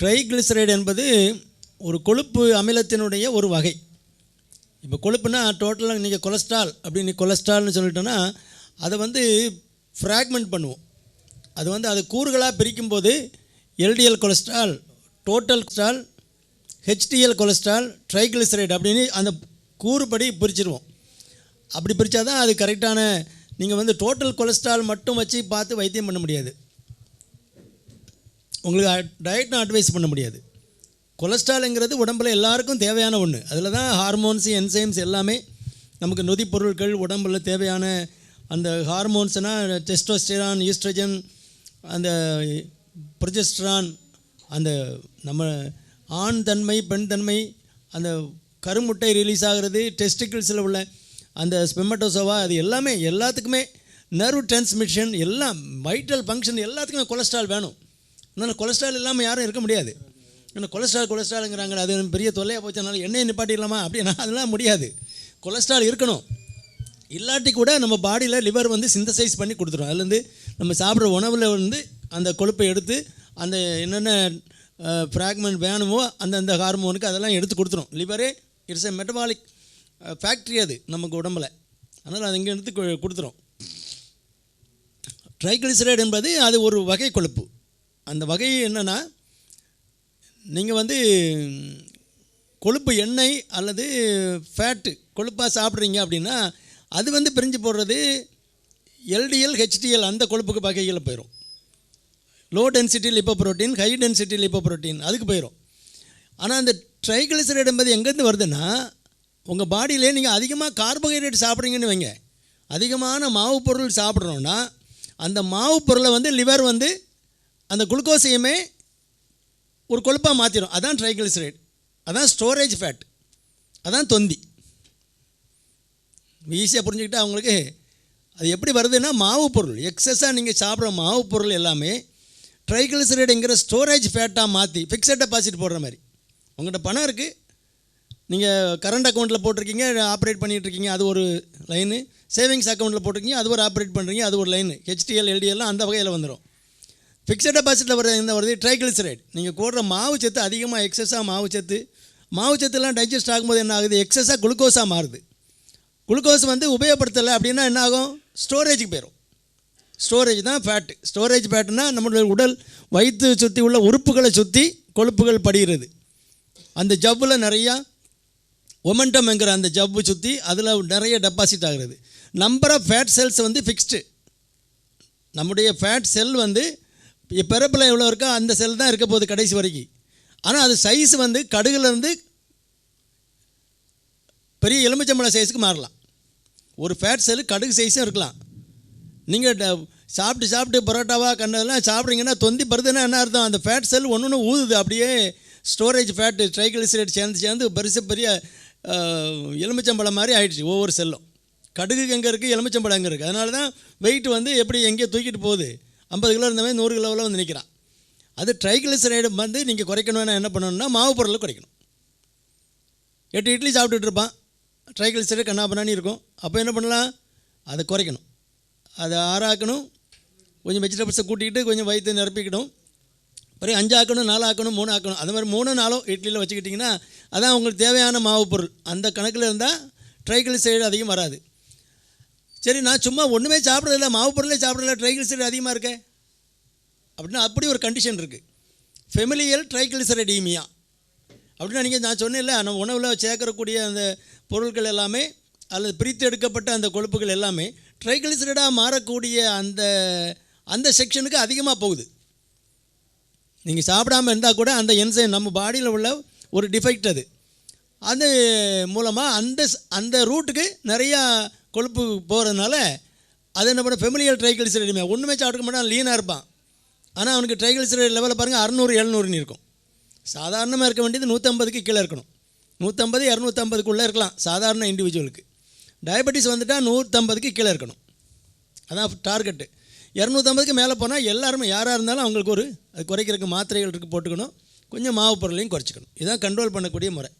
Triglyceride என்பது ஒரு கொழுப்பு அமிலத்தினுடைய ஒரு வகை. இப்போ கொழுப்புனா டோட்டலாக நீங்கள் கொலஸ்ட்ரால் அப்படின்னு கொலஸ்ட்ரால்னு சொல்லிட்டோன்னா அதை வந்து ஃப்ராக்மெண்ட் பண்ணுவோம். அது வந்து அது கூறுகளாக பிரிக்கும்போது LDL cholesterol total cholesterol HDL cholesterol triglyceride அப்படின்னு அந்த கூறுபடி பிரிச்சிருவோம். அப்படி பிரித்தா தான் அது கரெக்டான நீங்கள் வந்து டோட்டல் கொலஸ்ட்ரால் மட்டும் வச்சு பார்த்து வைத்தியம் பண்ண முடியாது. உங்களுக்கு டயட்னு அட்வைஸ் பண்ண முடியாது. கொலஸ்ட்ராலுங்கிறது உடம்புல எல்லாருக்கும் தேவையான ஒன்று அதில் தான் ஹார்மோன்ஸ் என்சைம்ஸ் எல்லாமே நமக்கு நொதி பொருட்கள் உடம்புல தேவையான அந்த ஹார்மோன்ஸ்னால் டெஸ்டோஸ்டெரான் ஈஸ்ட்ரஜன் அந்த ப்ரொஜெஸ்ட்ரான் அந்த நம்ம ஆண் தன்மை பெண் தன்மை அந்த கருமுட்டை ரிலீஸ் ஆகிறது டெஸ்டிக்கிள்ஸில் உள்ள அந்த ஸ்பெமட்டோசோவா அது எல்லாமே எல்லாத்துக்குமே நர்வ் டிரான்ஸ்மிஷன் எல்லாம் வைட்டல் ஃபங்க்ஷன் எல்லாத்துக்குமே கொலஸ்ட்ரால் வேணும். அதனால் கொலஸ்ட்ரால் இல்லாமல் யாரும் இருக்க முடியாது. ஏன்னா கொலஸ்ட்ரால் கொலஸ்ட்ராலுங்கிறாங்க அது பெரிய தொல்லையாக போச்சனால எண்ணெய் நிப்பாட்டிடலாமா அப்படின்னா அதெல்லாம் முடியாது. கொலஸ்ட்ரால் இருக்கணும். இல்லாட்டி கூட நம்ம பாடியில் லிவர் வந்து சிந்தசைஸ் பண்ணி கொடுத்துரும். அதுலேருந்து நம்ம சாப்பிட்ற உணவில் வந்து அந்த கொழுப்பை எடுத்து அந்த என்னென்ன ஃப்ராக்மெண்ட் வேணுமோ அந்தந்த ஹார்மோனுக்கு அதெல்லாம் எடுத்து கொடுத்துரும். லிவரே இட்ஸ் எ மெட்டபாலிக் ஃபேக்ட்ரி அது நமக்கு உடம்புல. அதனால் அது இங்கே எடுத்து கொடுத்துரும். ட்ரைகிளிசரைடு என்பது அது ஒரு வகை கொழுப்பு. அந்த வகை என்னென்னா நீங்கள் வந்து கொழுப்பு எண்ணெய் அல்லது ஃபேட்டு கொழுப்பாக சாப்பிட்றீங்க அப்படின்னா அது வந்து பிரிஞ்சு போடுறது எல்டிஎல் ஹெச்டிஎல் அந்த கொழுப்புக்கு வகைகளில் போயிடும் low density lipoprotein high density lipoprotein அதுக்கு போயிடும் ஆனால் அந்த ட்ரைகிளிசரைடு என்பது எங்கேருந்து வருதுன்னா உங்கள் பாடியிலே நீங்கள் அதிகமாக கார்போஹைட்ரேட் சாப்பிட்றீங்கன்னு வைங்க. அதிகமான மாவு பொருள் சாப்பிட்றோன்னா அந்த மாவு பொருளை வந்து லிவர் வந்து அந்த குளுக்கோஸையுமே ஒரு கொழுப்பாக மாற்றிடும் அதான் ட்ரைகிளிசரைட் அதான் ஸ்டோரேஜ் ஃபேட் அதான் தொந்தி. ஈஸியாக புரிஞ்சுக்கிட்டால் அவங்களுக்கு அது எப்படி வருதுன்னா மாவு பொருள். எக்ஸஸாக நீங்கள் சாப்பிட்ற மாவு பொருள் எல்லாமே ட்ரைகிளிசரைடுங்கிற ஸ்டோரேஜ் ஃபேட்டாக மாற்றி ஃபிக்ஸட் டெபாசிட் போடுற மாதிரி. உங்கள்கிட்ட பணம் இருக்குது நீங்கள் கரண்ட் அக்கௌண்ட்டில் போட்டிருக்கீங்க ஆப்ரேட் பண்ணிகிட்டு இருக்கீங்க அது ஒரு லைனு சேவிங்ஸ் அக்கௌண்ட்டில் போட்டிருக்கீங்க அது ஒரு ஆப்ரேட் பண்ணுறீங்க அது ஒரு லைனு ஹெச்டிஎல் எல்டிஎல்லாம் அந்த வகையில் வந்துடும் ஃபிக்ஸட் டெபாசிட்டில் வர இந்த வருது? ட்ரைகிளிசரைட் நீங்கள் போடுற மாவு சத்து அதிகமாக எக்ஸஸாக மாவு சத்து. மாவு சத்துலாம் டைஜஸ்ட் ஆகும்போது என்ன ஆகுது? எக்ஸஸாக குளுக்கோஸாக மாறுது. குளுக்கோஸ் வந்து உபயோகப்படுத்தலை அப்படின்னா என்ன ஆகும்? ஸ்டோரேஜுக்கு போயிடும் ஸ்டோரேஜ் தான் ஃபேட்டு ஸ்டோரேஜ் ஃபேட்னா நம்மளுடைய உடல் வயிற்று சுற்றி உள்ள உறுப்புகளை சுற்றி கொழுப்புகள் படிகிறது. அந்த ஜவ்வில் நிறையா ஒமெண்டம்ங்கிற அந்த ஜவ்வு சுற்றி அதில் நிறைய டெபாசிட் ஆகிறது. நம்பர் ஆஃப் ஃபேட் செல்ஸ் வந்து ஃபிக்ஸ்டு நம்முடைய ஃபேட் செல் வந்து பிறப்பில் எவ்வளோ இருக்கோ அந்த செல் தான் இருக்க போகுது கடைசி வரைக்கும். ஆனால் அது சைஸ் வந்து கடுகுலேருந்து பெரிய எலுமிச்சம்பழம் சைஸுக்கு மாறலாம். ஒரு ஃபேட் செல் கடுகு சைஸும் இருக்கலாம். நீங்கள் சாப்பிட்டு சாப்பிட்டு பரோட்டாவாக கண்டதெல்லாம் சாப்பிட்றீங்கன்னா தொந்தி பருதுன்னா என்ன அர்த்தம்? அந்த ஃபேட் செல் ஒன்று ஒன்று ஊதுது. அப்படியே ஸ்டோரேஜ் ஃபேட்டு ட்ரைகிளிசரைட் சேர்ந்து சேர்ந்து பெருசு பெரிய எலுமிச்சம்பழம் மாதிரி ஆயிடுச்சு ஒவ்வொரு செல்லும் கடுகு எங்கே இருக்குது எலுமிச்சம்பழம் எங்கே இருக்குது அதனால தான் வெயிட் வந்து எப்படி எங்கேயோ தூக்கிட்டு போகுது. ஐம்பது கிலோ இருந்தவன் நூறு கிலோவில் வந்து நிற்கிறான். அது ட்ரைகிளிசரைடு வந்து நீங்கள் குறைக்கணும்னா என்ன பண்ணணும்னா மாவு பொருளை குறைக்கணும். எட்டு இட்லி சாப்பிட்டுட்டு இருப்பான். ட்ரைகிளிசரைடு கண்ணா இருக்கும். அப்போ என்ன பண்ணலாம்? அதை குறைக்கணும். அதை ஆறாக்கணும். கொஞ்சம் வெஜிடபிள்ஸை கூட்டிக்கிட்டு கொஞ்சம் வயிற்று நிரப்பிக்கணும். பிறகு அஞ்சு ஆக்கணும் நாலு ஆக்கணும் மூணு ஆக்கணும் அது மாதிரி மூணு நாளோ இட்லியில் வச்சுக்கிட்டிங்கன்னா அதான் உங்களுக்கு தேவையான மாவு பொருள். அந்த கணக்கில் இருந்தால் ட்ரைகிளிசரைடு அதிகம் வராது. சரி நான் சும்மா ஒன்றுமே சாப்பிட்றதில்ல மாவு பொருளே சாப்பிட்றதில்ல ட்ரைகிளிசரைடு அதிகமாக இருக்கே. அப்படின்னா அப்படி ஒரு கண்டிஷன் இருக்குது ஃபெமிலியல் ட்ரைகிளிசரைடீமியா அப்படின்னா நீங்கள் நான் சொன்னேன்ல நம்ம உணவில் சேர்க்கக்கூடிய அந்த பொருட்கள் எல்லாமே அல்லது பிரித்து எடுக்கப்பட்ட அந்த கொழுப்புகள் எல்லாமே ட்ரைகிளிசரைடாக மாறக்கூடிய அந்த அந்த செக்ஷனுக்கு அதிகமாக போகுது. நீங்கள் சாப்பிடாம இருந்தால் கூட அந்த என்சைம் நம்ம பாடியில் உள்ள ஒரு டிஃபெக்ட் அது. அது மூலமாக அந்த அந்த ரூட்டுக்கு நிறையா கொழுப்பு போகிறதுனால அது என்ன பண்ண ஃபெமிலியல் ட்ரைகிளிசரைடுமே ஒன்றுமே சாப்பிட்டுக்க மாட்டான் லீனாக இருப்பான். ஆனால் அவனுக்கு ட்ரைகிளிசரைடு லெவலில் பாருங்கள் அறநூறு எழுநூறுன்னு இருக்கும். சாதாரணமாக இருக்க வேண்டியது நூற்றம்பதுக்கு கீழே இருக்கணும். நூற்றம்பது இரநூத்தம்பதுக்குள்ளே இருக்கலாம் சாதாரண இண்டிவிஜுவலுக்கு டயபெட்டிஸ் வந்துட்டால் நூற்றம்பதுக்கு கீழே இருக்கணும். அதான் டார்கெட்டு இரநூத்தம்பதுக்கு மேலே போனால் எல்லாருமே யாராக இருந்தாலும் அவங்களுக்கு ஒரு அது குறைக்கிறதுக்கு மாத்திரைகள் இருக்குது போட்டுக்கணும். கொஞ்சம் மாவு பொருளையும் குறைச்சிக்கணும். இதுதான் கண்ட்ரோல் பண்ணக்கூடிய முறை.